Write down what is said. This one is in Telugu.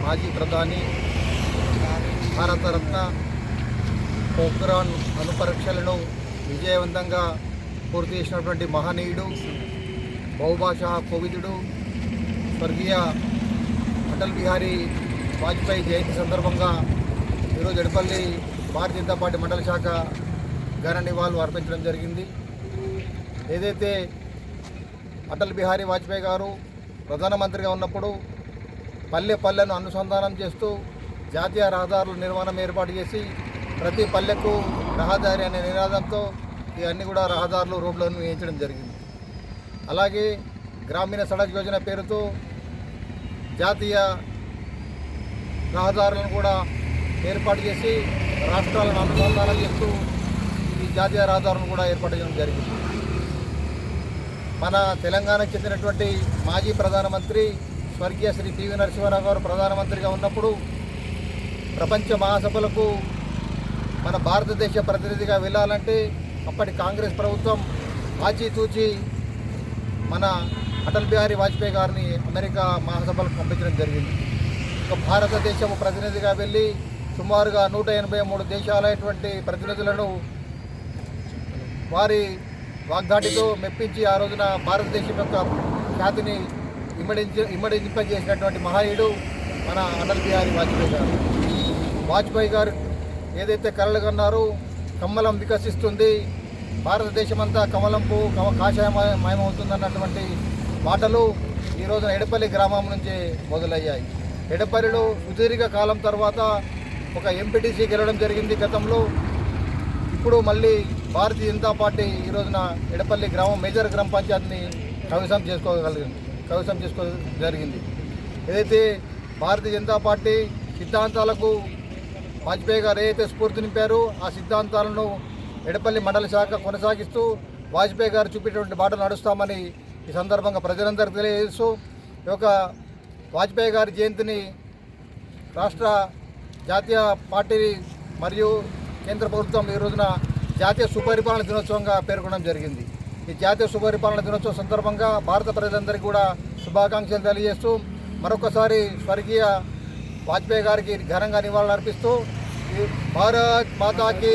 మాజీ ప్రధాని భారతరత్న పోఖ్రాన్ అనుపరీక్షలను విజయవంతంగా పూర్తి చేసినటువంటి మహనీయుడు బహుభాషా కోవిదుడు స్వర్గీయ అటల్ బిహారీ వాజ్పేయి జయంతి సందర్భంగా ఈరోజు ఎడపల్లి భారతీయ జనతా పార్టీ మండల శాఖ ఘన నివాళులు అర్పించడం జరిగింది. ఏదైతే అటల్ బిహారీ వాజ్పేయి గారు ప్రధానమంత్రిగా ఉన్నప్పుడు పల్లె పల్లెను అనుసంధానం చేస్తూ జాతీయ రహదారుల నిర్మాణం ఏర్పాటు చేసి ప్రతి పల్లెకు రహదారి అనే నినాదంతో ఇవన్నీ కూడా రహదారులు రోడ్లను వేయించడం జరిగింది. అలాగే గ్రామీణ సడక్ యోజన పేరుతో జాతీయ రహదారులను కూడా ఏర్పాటు చేసి రాష్ట్రాలను అనుసంధానం చేస్తూ జాతీయ రహదారులను కూడా ఏర్పాటు చేయడం జరిగింది. మన తెలంగాణకు చెందినటువంటి మాజీ ప్రధానమంత్రి స్వర్గీయ శ్రీ పివి నరసింహారావు గారు ప్రధానమంత్రిగా ఉన్నప్పుడు ప్రపంచ మహాసభలకు మన భారతదేశ ప్రతినిధిగా వెళ్ళాలంటే అప్పటి కాంగ్రెస్ ప్రభుత్వం ఆచితూచి మన అటల్ బిహారీ వాజ్పేయి గారిని అమెరికా మహాసభలకు పంపించడం జరిగింది. ఇక భారతదేశం ప్రతినిధిగా వెళ్ళి సుమారుగా నూట ఎనభై మూడు దేశాలైనటువంటి ప్రతినిధులను వారి వాగ్దాటితో మెప్పించి ఆ రోజున భారతదేశం యొక్క ఖ్యాతిని ఇమ్మడించి ఇమ్మడింపజేసినటువంటి మహాయుడు మన అటల్ బిహారీ వాజ్పేయి గారు. వాజ్పేయి గారు ఏదైతే కలలు కన్నారో కమ్మలం వికసిస్తుంది. భారతదేశం అంతా కమలంపు కమ కాషాయమయమవుతుందన్నటువంటి మాటలు ఈ రోజున ఎడపల్లి గ్రామం నుంచి మొదలయ్యాయి. ఎడపల్లిలో సుదీర్ఘ కాలం తర్వాత ఒక ఎంపీటీసీ గెలవడం జరిగింది గతంలో. ఇప్పుడు మళ్ళీ భారతీయ జనతా పార్టీ ఈ రోజున ఎడపల్లి గ్రామం మేజర్ గ్రామ పంచాయతీని కవిసం చేసుకోగలిగింది కవిసం చేసుకో జరిగింది. ఏదైతే భారతీయ జనతా పార్టీ సిద్ధాంతాలకు వాజ్పేయి గారు ఏదైతే స్ఫూర్తి నింపారో ఆ సిద్ధాంతాలను ఎడపల్లి మండల శాఖ కొనసాగిస్తూ వాజ్పేయి గారు చూపేటువంటి బాట నడుస్తామని ఈ సందర్భంగా ప్రజలందరికీ తెలియజేస్తూ ఈ యొక్క వాజ్పేయి గారి జయంతిని రాష్ట్ర జాతీయ పార్టీ మరియు కేంద్ర ప్రభుత్వం ఈ రోజున జాతీయ సుపరిపాలన దినోత్సవంగా పేర్కొనడం జరిగింది. ఈ జాతీయ సుపరిపాలన దినోత్సవం సందర్భంగా భారత ప్రజలందరికీ కూడా శుభాకాంక్షలు తెలియజేస్తూ మరొకసారి స్వర్గీయ వాజ్పేయి గారికి ఘనంగా నివాళులు అర్పిస్తూ భారత్ మాతాకి